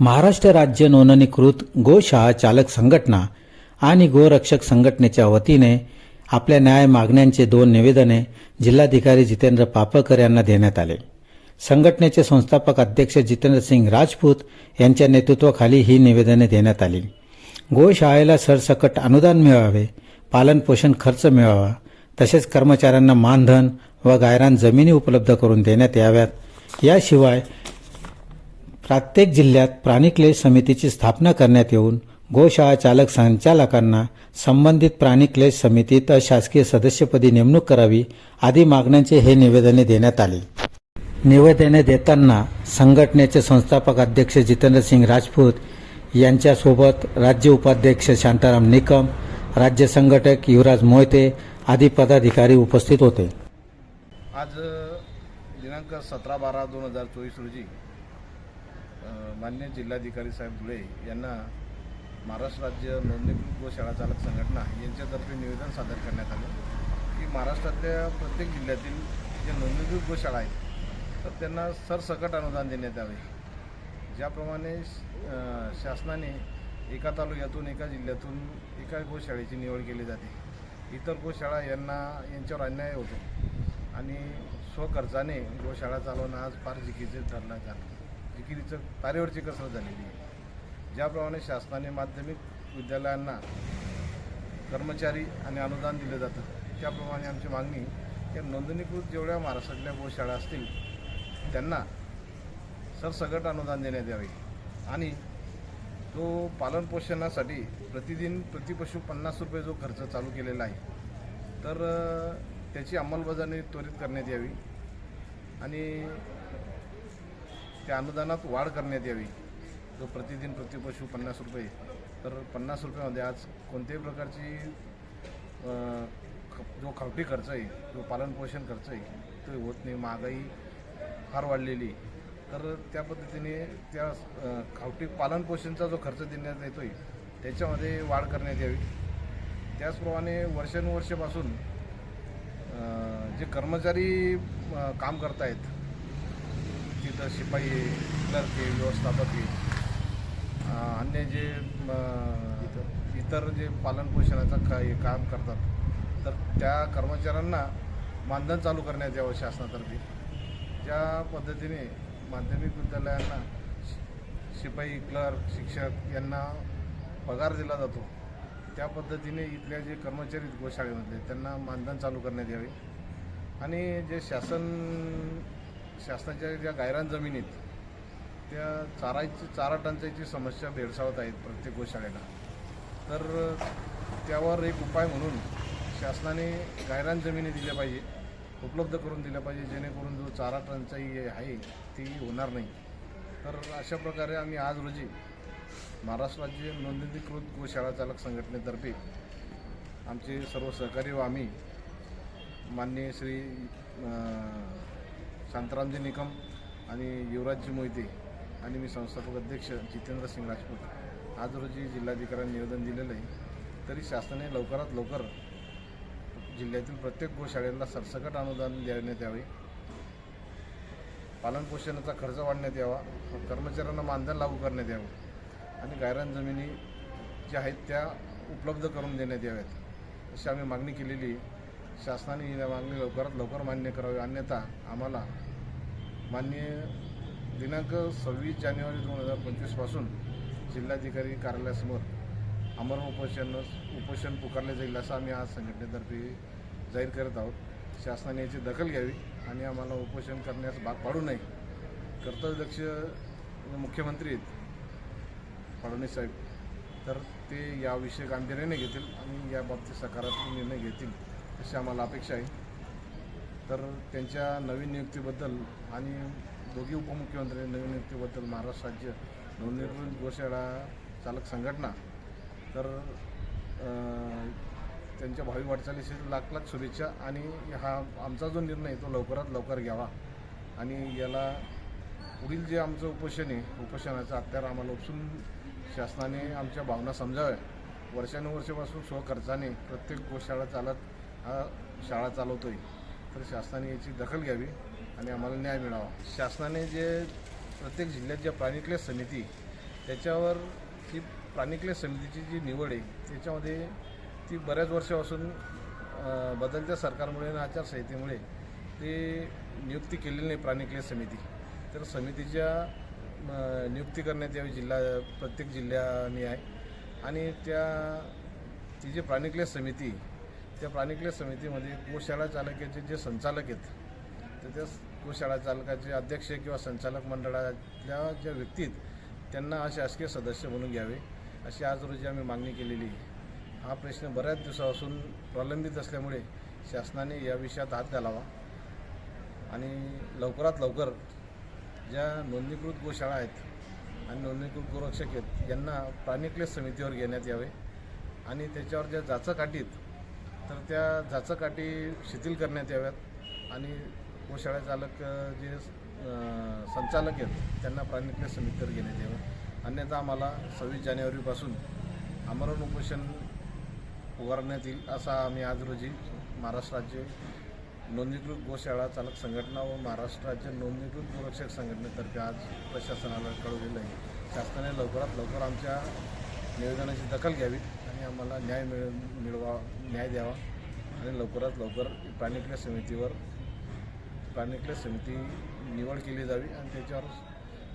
महाराष्ट्र राज्य नोंदणीकृत गोशाळा चालक संघटना आणि गोरक्षक संघटनेच्या वतीने आपल्या न्याय मागण्यांचे दोन निवेदने जिल्हाधिकारी जितेंद्र पापळकर यांना देण्यात आले. संघटनेचे संस्थापक अध्यक्ष जितेंद्र सिंग राजपूत यांच्या नेतृत्वाखाली ही निवेदने देण्यात आली. गोशाळेला सरसकट अनुदान मिळावे पालनपोषण खर्च मिळावा तसेच कर्मचाऱ्यांना मानधन व गायरान जमिनी उपलब्ध करून देण्यात याव्यात. याशिवाय प्रत्येक जिल्ह्यात प्राणिक्लेश समितीची स्थापना करण्यात येऊन गोशाळा चालक संचालकांना संबंधित प्राणिक्लेश समितीत अशासकीय सदस्यपदी नेमणूक करावी आदी मागण्यांचे हे निवेदने देण्यात आले. निवेदने देताना संघटनेचे संस्थापक अध्यक्ष जितेंद्र सिंग राजपूत यांच्यासोबत राज्य उपाध्यक्ष शांताराम निकम राज्य संघटक युवराज मोहिते आदी पदाधिकारी उपस्थित होते. आज दिनांक सतरा बारा दोन हजार चोवीस रोजी मान्य जिल्हाधिकारी साहेब धुळे यांना महाराष्ट्र राज्य नोंदणीकृत गोशाळा चालक संघटना यांच्यातर्फे निवेदन सादर करण्यात आलं. की महाराष्ट्रातल्या प्रत्येक जिल्ह्यातील जे नोंदणीकृत गोशाळा आहेत तर त्यांना सरसकट अनुदान देण्यात यावे. ज्याप्रमाणे शासनाने एका तालुक्यातून एका जिल्ह्यातून एका गोशाळेची निवड केली जाते. इतर गोशाळा यांना यांच्यावर अन्याय होतो आणि स्वखर्चाने गोशाळा चालवणं आज फार जिकीचे ठरलं झालं जिकिरीचं तारेवरची कसरत झालेली आहे. ज्याप्रमाणे शासनाने माध्यमिक विद्यालयांना कर्मचारी आणि अनुदान दिलं जातं त्याप्रमाणे आमची मागणी या नोंदणीकृत जेवढ्या महाराष्ट्रातल्या गोशाळा असतील त्यांना सरसकट अनुदान देण्यात यावे. आणि तो पालनपोषणासाठी प्रतिदिन प्रतिपशु पन्नास रुपये जो खर्च चालू केलेला आहे तर त्याची अंमलबजावणी त्वरित करण्यात यावी. आणि त्या अनुदानात वाढ करण्यात यावी. जो प्रतिदिन प्रतिपशु पन्नास रुपये. तर पन्नास रुपयामध्ये आज कोणत्याही प्रकारची ख- जो खावटी खर्च आहे जो पालनपोषण खर्च आहे तो होत नाही महागाई फार वाढलेली आहे. तर त्या पद्धतीने त्या खावटी पालनपोषणचा जो खर्च देण्यात येतो आहे त्याच्यामध्ये वाढ करण्यात यावी. त्याचप्रमाणे वर्षानुवर्षापासून जे कर्मचारी काम करतायत तिथं शिपाई क्लर्क आहे व्यवस्थापक आहे अन्य जे इतर जे पालनपोषणाचं काय काम करतात तर त्या कर्मचाऱ्यांना मानधन चालू करण्यात यावं शासनातर्फे. ज्या पद्धतीने माध्यमिक विद्यालयांना शि- शिपाई क्लर्क शिक्षक यांना पगार दिला जातो त्या पद्धतीने इथल्या जे कर्मचारी गोशाळेमधले त्यांना मानधन चालू करण्यात यावे. आणि जे शासन शासनाच्या ज्या गायरान जमिनीत त्या चाराची चारा टंचाईची समस्या भेडसावत आहेत प्रत्येक गोशाळेला. तर त्यावर एक उपाय म्हणून शासनाने गायरान जमिनी दिल्या पाहिजे उपलब्ध करून दिल्या पाहिजे जेणेकरून जो चारा टंचाई आहे ती होणार नाही. तर अशा प्रकारे आम्ही आज रोजी महाराष्ट्र राज्य नोंदणीकृत गोशाळा चालक संघटनेतर्फे आमचे सर्व सहकारी व आम्ही माननीय श्री शांतारामजी निकम आणि युवराजजी मोहिते आणि मी संस्थापक अध्यक्ष जितेंद्र सिंग राजपूत. आज रोजी जिल्हाधिकाऱ्यांनी निवेदन दिलेलं आहे तरी शासनाने लवकरात लवकर जिल्ह्यातील प्रत्येक गोशाळेला सरसकट अनुदान देण्यात यावे. पालनपोषणाचा खर्च वाढण्यात यावा. कर्मचाऱ्यांना मानधन लागू करण्यात यावं. आणि गायरान जमिनी ज्या आहेत त्या उपलब्ध करून देण्यात याव्यात. अशी आम्ही मागणी केलेली आहे. शासनाने ही मागणी लवकरात लवकर मान्य करावी अन्यथा आम्हाला मान्य दिनांक सव्वीस जानेवारी दोन हजार पंचवीसपासून जिल्हाधिकारी कार्यालयासमोर अमर उपोषण उपोषण पुकारले जाईल असं आम्ही आज संघटनेतर्फे जाहीर करत आहोत. शासनाने याची दखल घ्यावी आणि आम्हाला उपोषण करण्यास भाग पाडू नये. कर्तव्यदक्ष मुख्यमंत्री आहेत फडणवीस साहेब तर ते याविषयी गांभीर्याने घेतील आणि याबाबतीत सकारात्मक निर्णय घेतील. अशी आम्हाला अपेक्षा आहे. तर त्यांच्या नवीन नियुक्तीबद्दल आणि दोघी उपमुख्यमंत्री नवीन नियुक्तीबद्दल महाराष्ट्र राज्य नवनिर्मित गोशाळा चालक संघटना तर त्यांच्या भावी वाटचालीशी लाख लाख शुभेच्छा आणि हा आमचा जो निर्णय आहे तो लवकरात लवकर घ्यावा. आणि याला पुढील जे आमचं उपोषण आहे उपोषणाचं अत्यार आम्हाला उपसून शासनाने आमच्या भावना समजाव्या. वर्षानुवर्षापासून स्वखर्चाने प्रत्येक गोशाळा चालक हा शाळा चालवतोय तर शासनाने याची दखल घ्यावी आणि आम्हाला न्याय मिळावा. शासनाने जे प्रत्येक जिल्ह्यात ज्या प्राणीक्लेश समिती त्याच्यावर ही प्राणिकले समितीची जी निवड आहे त्याच्यामध्ये ती बऱ्याच वर्षापासून बदलत्या सरकारमुळे आणि आचारसंहितेमुळे ते नियुक्ती केलेली नाही प्राणिकले समिती. तर समितीच्या नियुक्ती करण्यात यावी जिल्हा प्रत्येक जिल्ह्याने आहे. आणि त्या ती जी प्राणिकले समिती त्या प्राणिकले समितीमध्ये गोशाळा चालकाचे जे संचालक आहेत तर त्या गोशाळा चालकाचे अध्यक्ष किंवा संचालक मंडळातल्या ज्या व्यक्ती आहेत त्यांना शासकीय सदस्य म्हणून घ्यावे. अशी आज रोजी आम्ही मागणी केलेली आहे. हा प्रश्न बऱ्याच दिवसापासून प्रलंबित असल्यामुळे शासनाने या विषयात हात घालावा आणि लवकरात लवकर ज्या नोंदणीकृत गोशाळा आहेत आणि नोंदणीकृत गोरक्षक आहेत यांना प्राणिक्लेस समितीवर घेण्यात यावे आणि त्याच्यावर ज्या जाचकाठी तर त्या झाचाकाठी शिथिल करण्यात याव्यात आणि गोशाळा चालक जे संचालक आहेत त्यांना प्राणिक्लेस समितीवर घेण्यात यावं. अन्यथा आम्हाला सव्वीस जानेवारीपासून आमरण उपोषण उभारण्यात येईल असा आम्ही आज रोजी महाराष्ट्र राज्य नोंदणीकृत गोशाळा चालक संघटना व महाराष्ट्र राज्य नोंदणीकृत गोरक्षक संघटनेतर्फे आज प्रशासनाला कळवलेलं आहे. शासनाने लवकरात लवकर आमच्या निवेदनाची दखल घ्यावी आणि आम्हाला न्याय मिळ मिळवा न्याय द्यावा. आणि लवकरात लवकर प्राणिकल्या समितीवर प्राणिकल्या समिती निवड केली जावी आणि त्याच्यावर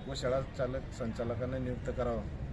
गोशाळा चालक संचालकांना नियुक्त करावं.